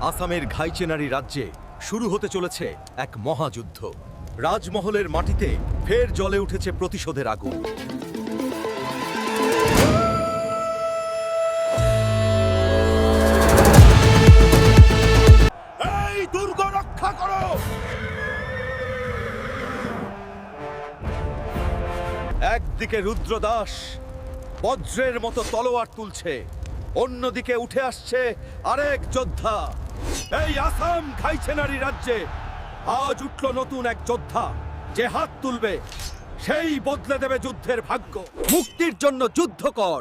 আসামের ঘাইচেনারি রাজ্যে শুরু হতে চলেছে এক মহাযুদ্ধ। রাজমহলের মাটিতে ফের জলে উঠেছে প্রতিশোধের আগুন। একদিকে রুদ্রদাস বজ্রের মতো তলোয়ার তুলছে অন্যদিকে উঠে আসছে আরেক যোদ্ধা। এই আসাম খাইছেনারি রাজ্যে। আজ উঠল নতুন এক যোদ্ধা, যে হাত তুলবে, সেই বদলে দেবে যুদ্ধের ভাগ্য। মুক্তির জন্য যুদ্ধ কর।